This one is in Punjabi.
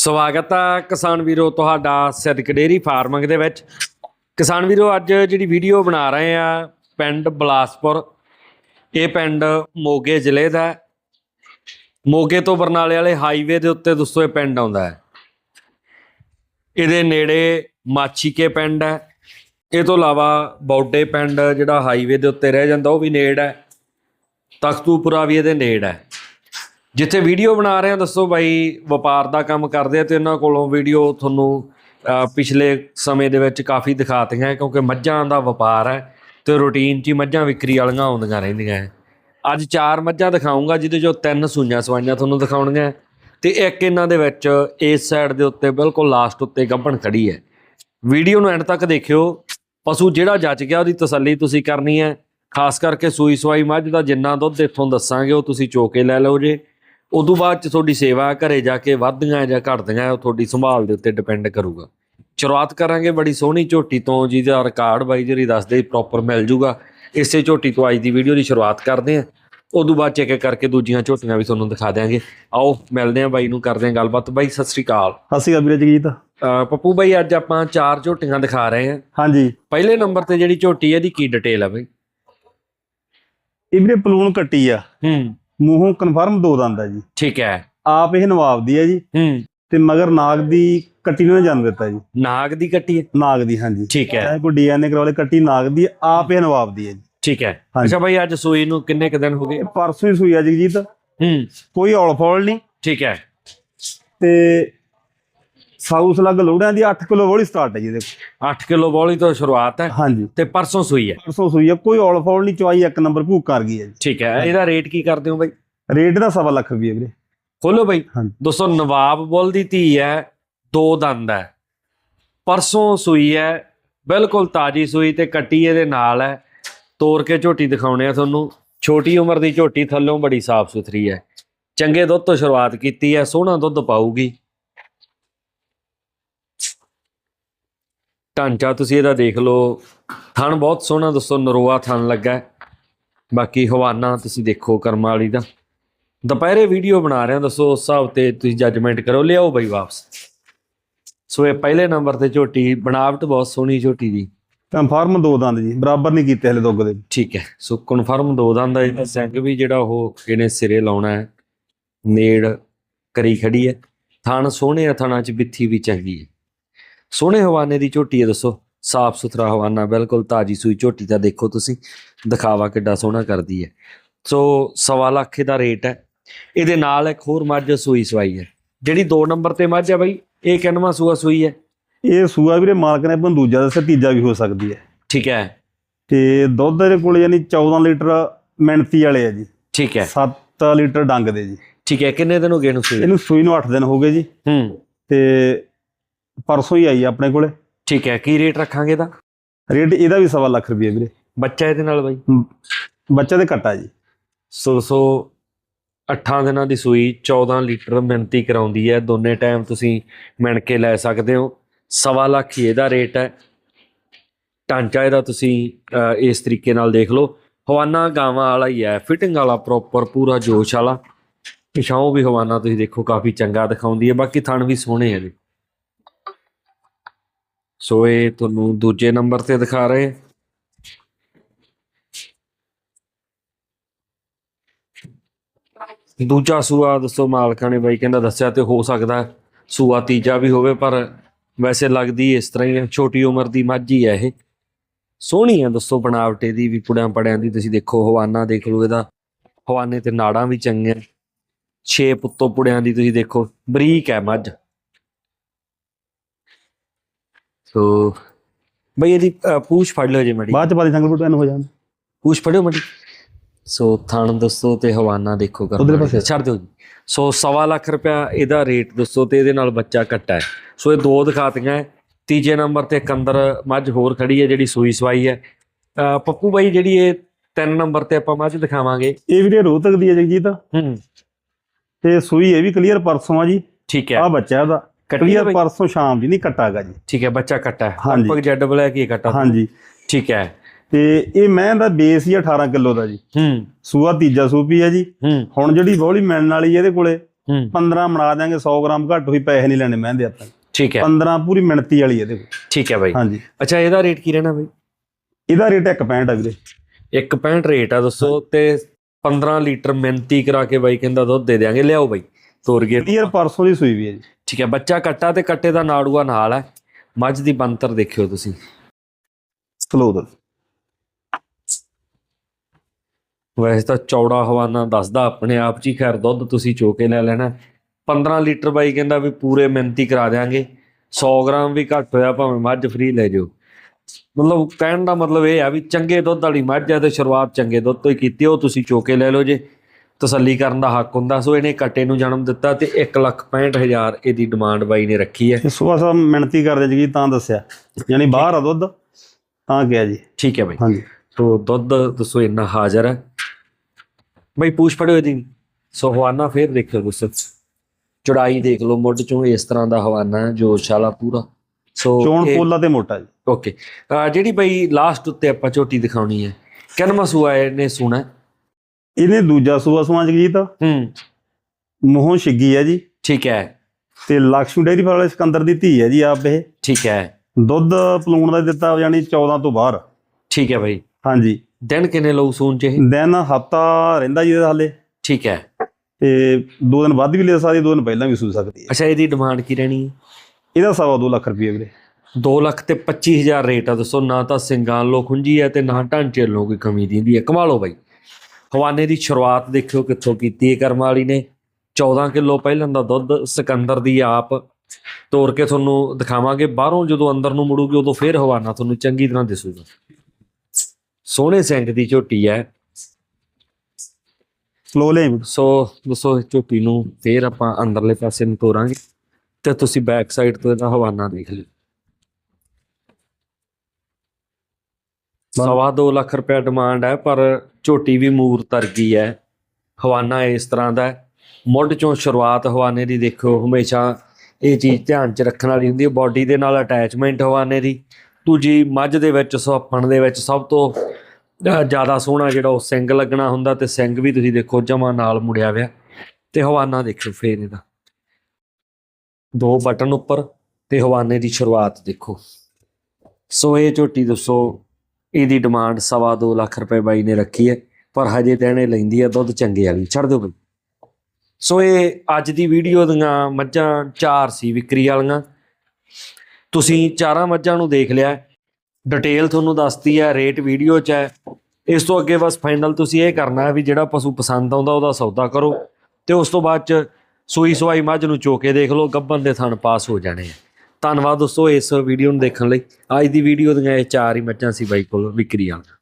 ਸਵਾਗਤ ਹੈ ਕਿਸਾਨ ਵੀਰੋ ਤੁਹਾਡਾ ਸਿੱਧਕ ਡੇਰੀ ਫਾਰਮਿੰਗ ਦੇ ਵਿੱਚ। ਕਿਸਾਨ ਵੀਰੋ, ਅੱਜ ਜਿਹੜੀ ਵੀਡੀਓ ਬਣਾ ਰਹੇ ਆ ਪਿੰਡ ਬਲਾਸਪੁਰ, ਇਹ ਪਿੰਡ ਮੋਗੇ ਜ਼ਿਲ੍ਹੇ ਦਾ ਮੋਗੇ ਤੋਂ ਬਰਨਾਲੇ ਵਾਲੇ ਹਾਈਵੇ ਦੇ ਉੱਤੇ ਦੋਸਤੋ ਇਹ ਪਿੰਡ ਆਉਂਦਾ ਹੈ। ਇਹਦੇ ਨੇੜੇ ਮਾਛੀਕੇ ਪਿੰਡ ਹੈ। ਇਹ ਤੋਂ ਇਲਾਵਾ ਬੌਡੇ ਪਿੰਡ ਜਿਹੜਾ ਹਾਈਵੇ ਦੇ ਉੱਤੇ ਰਹਿ ਜਾਂਦਾ, ਉਹ ਵੀ ਨੇੜ ਹੈ। ਤਖਤੂਪੁਰਾ ਵੀ ਇਹਦੇ ਨੇੜ ਹੈ। ਜਿੱਥੇ ਵੀਡੀਓ ਬਣਾ ਰਹੇ ਆ ਦੱਸੋ ਬਾਈ, ਵਪਾਰ ਦਾ ਕੰਮ ਕਰਦੇ ਆ ਤੇ ਇਹਨਾਂ ਕੋਲੋਂ ਵੀਡੀਓ ਤੁਹਾਨੂੰ ਪਿਛਲੇ ਸਮੇਂ ਦੇ ਵਿੱਚ ਕਾਫੀ ਦਿਖਾਤੀਆਂ ਕਿਉਂਕਿ ਮੱਝਾਂ ਦਾ ਵਪਾਰ ਹੈ ਤੇ ਰੂਟੀਨ 'ਚ ਹੀ ਮੱਝਾਂ ਵਿਕਰੀ ਵਾਲੀਆਂ ਆਉਂਦੀਆਂ ਰਹਿੰਦੀਆਂ ਹੈ। ਅੱਜ ਚਾਰ ਮੱਝਾਂ ਦਿਖਾਉਂਗਾ ਜਿਹਦੇ ਚੋਂ ਤਿੰਨ ਸੂਈਆਂ ਸਵਾਈਆਂ ਤੁਹਾਨੂੰ ਦਿਖਾਉਣੀਆਂ ਤੇ ਇੱਕ ਇਹਨਾਂ ਦੇ ਵਿੱਚ ਇਸ ਸਾਈਡ ਦੇ ਉੱਤੇ ਬਿਲਕੁਲ ਲਾਸਟ ਉੱਤੇ ਗੱਭਣ ਖੜੀ ਹੈ। ਵੀਡੀਓ ਨੂੰ ਐਂਡ ਤੱਕ ਦੇਖਿਓ, ਪਸ਼ੂ ਜਿਹੜਾ ਜੱਜ ਗਿਆ, ਉਹਦੀ ਤਸੱਲੀ ਤੁਸੀਂ ਕਰਨੀ ਹੈ। ਖਾਸ ਕਰਕੇ ਸੂਈ ਸਵਾਈ ਮੱਝ ਦਾ ਜਿੰਨਾ ਦੁੱਧ ਇੱਥੋਂ ਦੱਸਾਂਗੇ, ਉਹ ਤੁਸੀਂ ਚੋ ਕੇ ਲੈ ਲਓ ਜੇ। ਉਦੋਂ ਬਾਅਦ ਚ ਤੁਹਾਡੀ ਸੇਵਾ ਘਰੇ ਜਾ ਕੇ ਵੱਧਦੀਆਂ ਜਾਂ ਘਟਦੀਆਂ ਉਹ ਤੁਹਾਡੀ ਸੰਭਾਲ ਦੇ ਉੱਤੇ ਡਿਪੈਂਡ ਕਰੂਗਾ। ਸ਼ੁਰੂਆਤ ਕਰਾਂਗੇ ਬੜੀ ਸੋਹਣੀ ਝੋਟੀ ਤੋਂ ਜਿਹਦਾ ਰਿਕਾਰਡ ਬਾਈ ਜਿਹੜੀ ਦੱਸਦੇ ਪ੍ਰੋਪਰ ਮਿਲ ਜੂਗਾ। ਇਸੇ ਝੋਟੀ ਤੋਂ ਅੱਜ ਦੀ ਵੀਡੀਓ ਦੀ ਸ਼ੁਰੂਆਤ ਕਰਦੇ ਹਾਂ। ਉਦੋਂ ਬਾਅਦ ਚੈੱਕ ਕਰਕੇ ਦੂਜੀਆਂ ਝੋਟੀਆਂ ਵੀ ਤੁਹਾਨੂੰ ਦਿਖਾ ਦਿਆਂਗੇ। ਆਓ ਮਿਲਦੇ ਹਾਂ ਬਾਈ ਨੂੰ ਕਰਦੇ ਹਾਂ ਗੱਲਬਾਤ। ਬਾਈ ਸਤਿ ਸ੍ਰੀ ਅਕਾਲ। ਸਤਿ ਸ਼੍ਰੀ ਅਕਾਲ ਵੀਰੇ ਜਗਜੀਤ। ਅਹ ਪੱਪੂ ਬਾਈ ਅੱਜ ਆਪਾਂ ਚਾਰ ਝੋਟੀਆਂ ਦਿਖਾ ਰਹੇ ਹਾਂ। ਹਾਂਜੀ। ਪਹਿਲੇ ਨੰਬਰ ਤੇ ਜਿਹੜੀ ਝੋਟੀ ਹੈ ਇਹਦੀ ਕੀ ਡਿਟੇਲ ਹੈ ਬਾਈ? ਇਹ ਵੀਰੇ ਪਲੂਣ ਕੱਟੀ ਆ। ਹੂੰ। ਮੂੰਹੋਂ ਕਨਫਰਮ ਦੋ ਦੰਦ ਆ ਜੀ। ਠੀਕ ਹੈ। ਆਪ ਇਹ ਨਵਾਬ ਦੀ ਆ ਜੀ ਹੂੰ। ਤੇ ਮਗਰ ਨਾਗ ਦੀ ਕੱਟੀ ਨੂੰ ਜਨਮ ਦਿੱਤਾ ਜੀ। ਨਾਗ ਦੀ ਕੱਟੀ ਹੈ? ਨਾਗ ਦੀ ਹਾਂਜੀ। ਠੀਕ ਹੈ। ਕੋਈ ਡੀਐਨਏ ਕਰਾ ਲੇ ਕੱਟੀ ਨਾਗ ਦੀ ਆਪ ਇਹ ਨਵਾਬ ਦੀ ਆ ਜੀ। ਠੀਕ ਹੈ। ਅੱਛਾ ਬਾਈ ਅੱਜ ਸੂਈ ਨੂੰ ਕਿੰਨੇ ਕ ਦਿਨ ਹੋ ਗਏ? ਪਰਸੋਂ ਹੀ ਸੂਈ ਆ ਜਗਜੀਤ। ਹੂੰ। ਕੋਈ ਔਲ ਫੌਲ ਨਹੀਂ। ਠੀਕ ਹੈ। ਤੇ ਸਾਊਸ ਲੱਗ ਲੋੜਿਆਂ ਦੀ 8 ਕਿਲੋ ਵਾਲੀ ਸਟਾਰਟ ਹੈ ਜੀ ਦੇਖੋ 8 ਕਿਲੋ ਬੋਲੀ ਤੋਂ ਸ਼ੁਰੂਆਤ ਹੈ ਹਾਂਜੀ। ਤੇ ਪਰਸੋਂ ਸੂਈ ਹੈ। ਪਰਸੋਂ ਸੂਈ ਆ ਕੋਈ ਔਲ ਫੌਲ ਨਹੀਂ ਚੁਆਈ ਇੱਕ ਨੰਬਰ ਭੂਕ ਕਰ ਗਈ ਹੈ ਜੀ। ਠੀਕ ਹੈ ਇਹਦਾ ਰੇਟ ਕੀ ਕਰਦੇ ਹੋ ਬਾਈ? ਰੇਟ ਦਾ ਸਵਾ ਲੱਖ ਰੁਪਏ ਵੀਰੇ। ਖੋਲੋ ਬਾਈ। ਦੋਸਤੋ ਨਵਾਬ ਬੁੱਲ ਦੀ ਧੀ ਹੈ ਦੋ ਦੰਦ ਹੈ। ਪਰਸੋਂ ਸੂਈ ਹੈ ਬਿਲਕੁਲ ਤਾਜੀ ਸੂਈ ਤੇ ਕੱਟੀ ਇਹਦੇ ਨਾਲ ਹੈ। ਤੋੜ ਕੇ ਝੋਟੀ ਦਿਖਾਉਣੇ ਆ ਤੁਹਾਨੂੰ। ਛੋਟੀ ਉਮਰ ਦੀ ਝੋਟੀ ਥੱਲੋਂ ਬੜੀ ਸਾਫ਼ ਸੁਥਰੀ ਹੈ। ਚੰਗੇ ਦੁੱਧ ਤੋਂ ਸ਼ੁਰੂਆਤ ਕੀਤੀ ਹੈ ਸੋਹਣਾ ਦੁੱਧ ਪਾਊਗੀ। ਢਾਂਚਾ ਤੁਸੀਂ ਇਹਦਾ ਦੇਖ ਲਓ। ਥਣ ਬਹੁਤ ਸੋਹਣਾ ਦੋਸਤੋ ਨਰੋਆ ਥਣ ਲੱਗਾ ਹੈ। ਬਾਕੀ ਹਵਾਨਾ ਤੁਸੀਂ ਦੇਖੋ ਕਰਮਾਂ ਵਾਲੀ ਦਾ। ਦੁਪਹਿਰੇ ਵੀਡੀਓ ਬਣਾ ਰਹੇ ਦੱਸੋ ਉਸ ਹਿਸਾਬ ਤੇ ਤੁਸੀਂ ਜੱਜਮੈਂਟ ਕਰੋ। ਲਿਆਓ ਬਈ ਵਾਪਸ। ਸੋ ਇਹ ਪਹਿਲੇ ਨੰਬਰ ਤੇ ਝੋਟੀ ਬਣਾਵਟ ਬਹੁਤ ਸੋਹਣੀ ਝੋਟੀ ਦੀ ਕਨਫਰਮ ਦੋ ਦੰਦ ਜੀ ਬਰਾਬਰ ਨਹੀਂ ਕੀਤੇ ਹਲੇ ਦੁੱਗ ਦੇ। ਠੀਕ ਹੈ ਸੋ ਕਨਫਰਮ ਦੋ ਦੰਦ ਦਾ ਇਹਦਾ ਸਿੰਘ ਵੀ ਜਿਹੜਾ ਉਹ ਇਹਨੇ ਸਿਰੇ ਲਾਉਣਾ ਹੈ। ਨੇੜ ਕਰੀ ਖੜੀ ਹੈ। ਥਣ ਸੋਹਣੇ ਆ ਥਣਾਂ 'ਚ ਬਿੱਥੀ ਵੀ ਚੰਗੀ ਹੈ। ਸੋਹਣੇ ਹਵਾਨੇ ਦੀ ਝੋਟੀ ਹੈ ਦੱਸੋ। ਸਾਫ਼ ਸੁਥਰਾ ਹਵਾਨਾ ਬਿਲਕੁਲ ਤਾਜੀ ਸੂਈ ਝੋਟੀ ਦਾ ਦੇਖੋ ਤੁਸੀਂ। ਦਿਖਾਵਾ ਕਿੱਡਾ ਸੋਹਣਾ ਕਰਦੀ ਹੈ। ਸੋ ਸਵਾ ਲੱਖ ਦਾ ਰੇਟ ਹੈ। ਇਹਦੇ ਨਾਲ ਇੱਕ ਹੋਰ ਮੱਝ ਸੂਈ ਸਵਾਈ ਹੈ। ਜਿਹੜੀ 2 ਨੰਬਰ ਤੇ ਮੱਝ ਹੈ ਬਾਈ ਇਹ ਕਿੰਨਵਾਂ ਸੂਆ ਸੂਈ ਹੈ? ਇਹ ਸੂਆ ਵੀਰੇ ਮਾਲਕ ਨੇ ਆਪਾਂ ਦੂਜਾ ਦੱਸਿਆ ਤੀਜਾ ਵੀ ਹੋ ਸਕਦੀ ਹੈ। ਠੀਕ ਹੈ। ਤੇ ਦੁੱਧ ਦੇ ਕੋਲ ਯਾਨੀ 14 ਲੀਟਰ ਮਿਹਨਤੀ ਵਾਲੇ ਆ ਜੀ। ਠੀਕ ਹੈ। 7 ਲੀਟਰ ਡੰਗ ਦੇ ਜੀ। ਠੀਕ ਹੈ ਕਿੰਨੇ ਦਿਨ ਹੋ ਗਏ ਇਹਨੂੰ ਸੂਈ ਇਹਨੂੰ ਸੂਈ ਨੂੰ 8 ਦਿਨ ਹੋ ਗਏ ਜੀ। ਹੂੰ। ਤੇ ਪਰਸੋਂ ਹੀ ਆਈ ਆਪਣੇ ਕੋਲੇ। ਠੀਕ ਹੈ ਕੀ ਰੇਟ ਰੱਖਾਂਗੇ ਇਹਦਾ? ਰੇਟ ਇਹਦਾ ਵੀ ਸਵਾ ਲੱਖ ਰੁਪਏ ਵੀਰੇ। ਬੱਚਾ ਇਹਦੇ ਨਾਲ ਬਾਈ? ਬੱਚਾ ਦੇ ਕੱਟਾ ਜੀ। ਸੋ ਸੋ 8 ਦਿਨਾਂ ਦੀ ਸੂਈ 14 ਲੀਟਰ ਮਿਹਨਤੀ ਕਰਾਉਂਦੀ ਹੈ। ਦੋਨੇ ਟਾਈਮ ਤੁਸੀਂ ਮਿਣ ਕੇ ਲੈ ਸਕਦੇ ਹੋ। ਸਵਾ ਲੱਖ ਹੀ ਇਹਦਾ ਰੇਟ ਹੈ। ਢਾਂਚਾ ਇਹਦਾ ਤੁਸੀਂ ਇਸ ਤਰੀਕੇ ਨਾਲ ਦੇਖ ਲਓ। ਹਵਾਨਾ ਗਾਵਾਂ ਵਾਲਾ ਹੀ ਹੈ। ਫਿਟਿੰਗ ਵਾਲਾ ਪ੍ਰੋਪਰ ਪੂਰਾ ਜੋਸ਼ ਵਾਲਾ। ਪਿਛਾਉਂ ਵੀ ਹਵਾਨਾ ਤੁਸੀਂ ਦੇਖੋ ਕਾਫੀ ਚੰਗਾ ਦਿਖਾਉਂਦੀ ਹੈ। ਬਾਕੀ ਥਣ ਵੀ ਸੋਹਣੇ ਇਹਦੇ ਸੋ ਇਹ ਤੁਹਾਨੂੰ ਦੂਜੇ ਨੰਬਰ ਤੇ ਦਿਖਾ ਰਹੇ। ਦੂਜਾ ਸੂਆ, ਦੱਸੋ ਮਾਲਕਾਂ ਨੇ ਬਾਈ ਕਹਿੰਦਾ ਦੱਸਿਆ ਤੇ ਹੋ ਸਕਦਾ ਸੂਆ ਤੀਜਾ ਵੀ ਹੋਵੇ, ਪਰ ਵੈਸੇ ਲੱਗਦੀ ਇਸ ਤਰ੍ਹਾਂ ਹੀ ਹੈ, ਛੋਟੀ ਉਮਰ ਦੀ ਮੱਝ ਹੀ ਹੈ ਇਹ। ਸੋਹਣੀ ਹੈ, ਦੱਸੋ ਬਣਾਵਟੇ ਦੀ ਵੀ, ਪੁੜਿਆਂ ਪੜਿਆਂ ਦੀ, ਤੁਸੀਂ ਦੇਖੋ ਹਵਾਨਾ ਦੇਖ ਲਓ ਇਹਦਾ। ਹਵਾਨੇ ਤੇ ਨਾੜਾਂ ਵੀ ਚੰਗੀਆਂ। ਛੇ ਪੁੱਤੋ ਪੁੜਿਆਂ ਦੀ ਤੁਸੀਂ ਦੇਖੋ, ਬਰੀਕ ਹੈ ਮੱਝ। ਸੋ ਬਈ ਇਹਦੀ ਅ, ਪੂਛ ਫੜ ਲਿਓ ਜੇ ਮੜੀ। ਬਾਅਦ ਚ ਪਾਦੀ ਸੰਗਲ ਬਟਨ ਹੋ ਜਾਣ। ਪੂਛ ਫੜਿਓ ਮੜੀ। ਸੋ ਥਣ ਦੱਸੋ ਤੇ ਹਵਾਨਾ ਦੇਖੋ ਕਰ ਉੱਧਰਲੇ ਪਾਸੇ। ਛੱਡ ਦਿਓ ਜੀ। ਸੋ ਸਵਾ ਲੱਖ ਰੁਪਇਆ ਇਹਦਾ ਰੇਟ ਦੱਸੋ ਤੇ ਇਹਦੇ ਨਾਲ ਬੱਚਾ ਕੱਟਾ ਹੈ। ਸੋ ਇਹ ਦੋ ਦਿਖਾਤੀਆਂ ਹੈ। ਤੀਜੇ ਨੰਬਰ ਤੇ ਕੰਦਰ ਮੱਝ ਹੋਰ ਖੜੀ ਹੈ ਜਿਹੜੀ ਸੂਈ ਸਵਾਈ ਹੈ। ਅ, ਪੱਪੂ ਬਾਈ ਜਿਹੜੀ ਇਹ ਤਿੰਨ ਨੰਬਰ ਤੇ ਆਪਾਂ ਮੱਝ ਦਿਖਾਵਾਂਗੇ। ਇਹ ਵੀਰੇ ਰੋਹਤਕ ਦੀ ਹੈ ਜਗਜੀਤ। ਹੂੰ। ਤੇ ਸੂਈ ਇਹ ਵੀ ਕਲੀਅਰ ਪਰਸੋਂ ਆ ਜੀ। ਠੀਕ ਹੈ। ਆ ਬੱਚਾ ਇਹਦਾ ਕਲੀਅਰ? ਪਰਸੋਂ ਸ਼ਾਮ ਦੀ ਨਹੀਂ ਕੱਟਾਗਾ ਜੀ। ਠੀਕ ਹੈ ਬੱਚਾ ਕੱਟਾ ਹੈ। ਲਗਭਗ ਜੈਡ ਬਲੈਕ ਹੀ ਕੱਟਾ ਹਾਂਜੀ। ਠੀਕ ਹੈ। ਤੇ ਇਹ ਮੈਂ ਦਾ ਬੇਸ ਹੀ 18 ਕਿਲੋ ਦਾ ਜੀ। ਹੂੰ। ਸੂਆ ਤੀਜਾ ਸੂਪੀ ਹੈ ਜੀ। ਹੁਣ ਜਿਹੜੀ ਬੋਲੀ ਮਿਲਣ ਵਾਲੀ ਇਹਦੇ ਕੋਲੇ ਹੂੰ। 15 ਬਣਾ ਦਿਆਂਗੇ 100 ਗ੍ਰਾਮ ਘੱਟ ਹੋਈ ਪੈਸੇ ਨਹੀਂ ਲੈਣੇ ਮਹਿੰਦੇ ਆਪਾਂ ਠੀਕ ਹੈ। 15 ਪੂਰੀ ਮਿਣਤੀ ਵਾਲੀ ਇਹਦੇ ਕੋਲ। ਠੀਕ ਹੈ ਬਾਈ। ਹਾਂਜੀ। ਅੱਛਾ ਇਹਦਾ ਰੇਟ ਕੀ ਰਹਿਣਾ ਬਾਈ? ਇਹਦਾ ਰੇਟ 1.65 ਆ ਵੀਰੇ। 1.65 ਰੇਟ ਆ ਦੱਸੋ ਤੇ 15 ਲੀਟਰ ਮਿਹਨਤੀ ਕਰਾ ਕੇ ਬਾਈ ਕਹਿੰਦਾ ਦੁੱਧ ਦੇ ਦੇਾਂਗੇ ਲਿਆਓ ਬਾਈ। ਤੋਰ ਗਏ। ਕਲੀਅਰ ਪਰਸੋਂ ਦੀ ਸੂਈ ਵੀ ਹੈ ਜੀ। ਠੀਕ ਹੈ ਬੱਚਾ ਕੱਟਾ ਤੇ ਕੱਟੇ ਦਾ ਨਾੜੂਆ ਨਾਲ ਹੈ। ਮੱਝ ਦੀ ਬੰਤਰ ਦੇਖਿਓ ਤੁਸੀਂ। ਸਲੋ ਦੁੱਧ ਵੈਸੇ ਤਾਂ ਚੌੜਾ ਹਵਾਨਾ ਦੱਸਦਾ ਆਪਣੇ ਆਪ 'ਚ ਹੀ ਖੈਰ ਦੁੱਧ ਤੁਸੀਂ ਚੋ ਕੇ ਲੈ ਲੈਣਾ। 15 ਲੀਟਰ ਬਾਈ ਕਹਿੰਦਾ ਵੀ ਪੂਰੇ ਮਿਹਨਤੀ ਕਰਾ ਦੇਾਂਗੇ 100 ਗ੍ਰਾਮ ਵੀ ਘੱਟ ਹੋਇਆ ਭਾਵੇਂ ਮੱਝ ਫ੍ਰੀ ਲੈ ਜਾਓ। ਮਤਲਬ ਕਹਿਣ ਦਾ ਮਤਲਬ ਇਹ ਆ ਵੀ ਚੰਗੇ ਦੁੱਧ ਵਾਲੀ ਮੱਝ ਹੈ ਤੇ ਸ਼ੁਰੂਆਤ ਚੰਗੇ ਦੁੱਧ ਤੋਂ ਹੀ ਕੀਤੀ ਉਹ ਤੁਸੀਂ ਚੋ ਕੇ ਲੈ ਲਓ ਜੇ। ਤਸੱਲੀ ਕਰਨ ਦਾ ਹੱਕ ਹੁੰਦਾ ਸੋ ਇਹਨੇ ਕੱਟੇ ਨੂੰ ਜਨਮ ਦਿੱਤਾ ਤੇ 165000 ਇਹਦੀ ਡਿਮਾਂਡ ਬਾਈ ਨੇ ਰੱਖੀ ਹੈ। ਸਵੇਰ ਸਵੇਰ ਮਿਣਤੀ ਕਰਦੇ ਜੀ ਤਾਂ ਦੱਸਿਆ। ਯਾਨੀ ਬਾਹਰ ਆ ਦੁੱਧ ਤਾਂ ਕਿਹਾ ਜੀ। ਠੀਕ ਹੈ ਬਾਈ। ਹਾਂਜੀ। ਸੋ ਦੁੱਧ ਦੱਸੋ ਇੰਨਾ ਹਾਜ਼ਰ ਹੈ। ਬਈ ਪੂਛ ਫੜਿਓ ਇਹਦੀ। ਸੋ ਹਵਾਨਾ ਫੇਰ ਦੇਖਿਓ ਤੁਸੀਂ ਚੜਾਈ ਦੇਖ ਲਓ ਮੁੱਢ ਚੋਂ ਇਸ ਤਰ੍ਹਾਂ ਦਾ ਹਵਾਨਾ ਜੋਸ਼ ਵਾਲਾ ਪੂਰਾ। ਸੋ ਚੋਣ ਪੋਲਾ ਤੇ ਮੋਟਾ ਜੀ। ਓਕੇ। ਜਿਹੜੀ ਬਈ ਲਾਸਟ ਉੱਤੇ ਆਪਾਂ ਝੋਟੀ ਦਿਖਾਉਣੀ ਹੈ ਕਿੰਨਵਾਂ ਸੂਆ ਇਹਨੇ ਸੁਣਾ ਇਹਨੇ ਦੂਜਾ ਸੂਆ ਸਮਾਂ ਜਗਜੀਤ ਹੂੰ। ਮੋਹੋਂ ਛਿੱਗੀ ਹੈ ਜੀ। ਠੀਕ ਹੈ। ਤੇ ਲక్ష్ਮੀ ਡੇਅਰੀ ਵਾਲੇ ਸਿਕੰਦਰ ਦੀ ਧੀ ਹੈ ਜੀ ਆਪ ਇਹ। ਠੀਕ ਹੈ। ਦੁੱਧ ਪਲੂਣ ਦਾ ਦਿੱਤਾ ਯਾਨੀ 14 ਤੋਂ ਬਾਹਰ। ਠੀਕ ਹੈ ਬਈ। ਹਾਂਜੀ। ਦਿਨ ਕਿੰਨੇ ਲਊ ਸੂਨ ਚ ਇਹ? ਦਿਨ ਹਫਤਾ ਰਹਿੰਦਾ ਜੀ ਇਹਦਾ ਹਾਲੇ। ਠੀਕ ਹੈ। ਤੇ ਦੋ ਦਿਨ ਵੱਧ ਵੀ ਲੈ ਸਕਦੀ ਦੋ ਦਿਨ ਪਹਿਲਾਂ ਵੀ ਸੂ ਸਕਦੀ ਹੈ। ਅੱਛਾ ਇਹਦੀ ਡਿਮਾਂਡ ਕੀ ਰਹਿਣੀ ਹੈ? ਇਹਦਾ ਸਵਾ ਦੋ ਲੱਖ ਰੁਪਏ ਵੀਰੇ। 2 ਲੱਖ ਤੇ 25000 ਰੇਟ ਆ ਦੱਸੋ ਨਾ ਤਾਂ ਸਿੰਗਾਂ ਲੋ ਖੁੰਜੀ ਹੈ ਤੇ ਨਾ ਢਾਂਚੇ ਲੋ ਕੋਈ ਕਮੀ ਦਿੰਦੀ ਹੈ। ਕਮਾ ਲਓ ਬਾਈ। ਹਵਾਨੇ ਦੀ ਸ਼ੁਰੂਆਤ ਦੇਖਿਓ ਕਿੱਥੋਂ ਕੀਤੀ ਹੈ। ਕਰਮ ਵਾਲੀ ਨੇ 14 ਕਿਲੋ ਪਹਿਲਾਂ ਦਾ ਦੁੱਧ ਸਿਕੰਦਰ ਦੀ ਆਪ ਤੋੜ ਕੇ ਤੁਹਾਨੂੰ ਦਿਖਾਵਾਂਗੇ। ਬਾਹਰੋਂ ਜਦੋਂ ਅੰਦਰ ਨੂੰ ਮੁੜੂਗੀ ਉਦੋਂ ਫੇਰ ਹਵਾਨਾ ਤੁਹਾਨੂੰ ਚੰਗੀ ਤਰ੍ਹਾਂ ਦਿਸੂਗਾ। ਸੋਹਣੇ ਸਿੰਘ ਦੀ ਝੋਟੀ ਹੈ। ਸਲੋ ਸੋ ਦੋਸਤੋ ਝੋਟੀ ਨੂੰ ਫੇਰ ਆਪਾਂ ਅੰਦਰਲੇ ਪਾਸੇ ਨੂੰ ਤੋਰਾਂਗੇ ਤੇ ਤੁਸੀਂ ਬੈਕ ਸਾਈਡ ਤੋਂ ਇਹਦਾ ਹਵਾਨਾ ਦੇਖ ਲਿਓ। ਸਵਾ ਦੋ ਲੱਖ ਰੁਪਏ ਡਿਮਾਂਡ ਹੈ, ਪਰ ਝੋਟੀ ਵੀ ਮੂਰ ਤਰਗੀ ਹੈ। ਹਵਾਨਾ ਇਸ ਤਰ੍ਹਾਂ ਦਾ ਮੁੱਢ ਚੋਂ ਸ਼ੁਰੂਆਤ ਹਵਾਨੇ ਦੀ ਦੇਖੋ ਹਮੇਸ਼ਾ ਇਹ ਚੀਜ਼ ਧਿਆਨ 'ਚ ਰੱਖਣ ਵਾਲੀ ਹੁੰਦੀ ਹੈ। ਬਾਡੀ ਦੇ ਨਾਲ ਅਟੈਚਮੈਂਟ ਹਵਾਨੇ ਦੀ। ਦੂਜੀ, ਮੱਝ ਦੇ ਵਿੱਚ, ਸੁਹਾਪਣ ਦੇ ਵਿੱਚ ਸਭ ਤੋਂ ਜ਼ਿਆਦਾ ਸੋਹਣਾ ਜਿਹੜਾ ਉਹ ਸਿੰਗ ਲੱਗਣਾ ਹੁੰਦਾ ਤੇ ਸਿੰਘ ਵੀ ਤੁਸੀਂ ਦੇਖੋ ਜਮਾ ਨਾਲ ਮੁੜਿਆ ਹੋਇਆ। ਤੇ ਹਵਾਨਾ ਦੇਖੋ ਫੇਰ ਇਹਦਾ। ਦੋ ਬਟਨ ਉੱਪਰ ਤੇ ਹਵਾਨੇ ਦੀ ਸ਼ੁਰੂਆਤ ਦੇਖੋ। ਸੋ ਇਹ ਝੋਟੀ ਦੱਸੋ ਇਹਦੀ ਡਿਮਾਂਡ ਸਵਾ ਦੋ ਲੱਖ ਰੁਪਏ ਬਾਈ ਨੇ ਰੱਖੀ ਹੈ, ਪਰ ਹਜੇ ਤਾਂ ਇਹਨੇ ਲੈਂਦੀ ਹੈ ਦੁੱਧ ਚੰਗੇ ਵਾਲੀ। ਛੱਡ ਦਿਓ ਬਈ। ਸੋ ਇਹ ਅੱਜ ਦੀ ਵੀਡੀਓ ਦੀਆਂ ਮੱਝਾਂ ਚਾਰ ਸੀ ਵਿਕਰੀ ਵਾਲੀਆਂ। ਤੁਸੀਂ ਚਾਰਾਂ ਮੱਝਾਂ ਨੂੰ ਦੇਖ ਲਿਆ। ਡਿਟੇਲ ਤੁਹਾਨੂੰ ਦੱਸਤੀ ਹੈ ਰੇਟ ਵੀਡੀਓ 'ਚ ਹੈ। ਇਸ ਤੋਂ ਅੱਗੇ ਬਸ ਫਾਈਨਲ ਤੁਸੀਂ ਇਹ ਕਰਨਾ ਹੈ ਵੀ ਜਿਹੜਾ ਪਸ਼ੂ ਪਸੰਦ ਆਉਂਦਾ ਉਹਦਾ ਸੌਦਾ ਕਰੋ। ਤੇ ਉਸ ਤੋਂ ਬਾਅਦ 'ਚ ਸੂਈ ਸਵਾਈ ਮੱਝ ਨੂੰ ਚੋਕੇ ਦੇਖ ਲਓ ਗੱਬਨ ਦੇ ਥਣ ਪਾਸ ਹੋ ਜਾਣੇ ਆ। ਧੰਨਵਾਦ ਦੋਸਤੋ ਇਸ ਵੀਡੀਓ ਨੂੰ ਦੇਖਣ ਲਈ। ਅੱਜ ਦੀ ਵੀਡੀਓ ਦੀਆਂ ਇਹ ਚਾਰ ਹੀ ਮੱਝਾਂ ਸੀ ਬਾਈ ਕੋਲ, ਵਿਕਰੀ ਵਾਲੀਆਂ।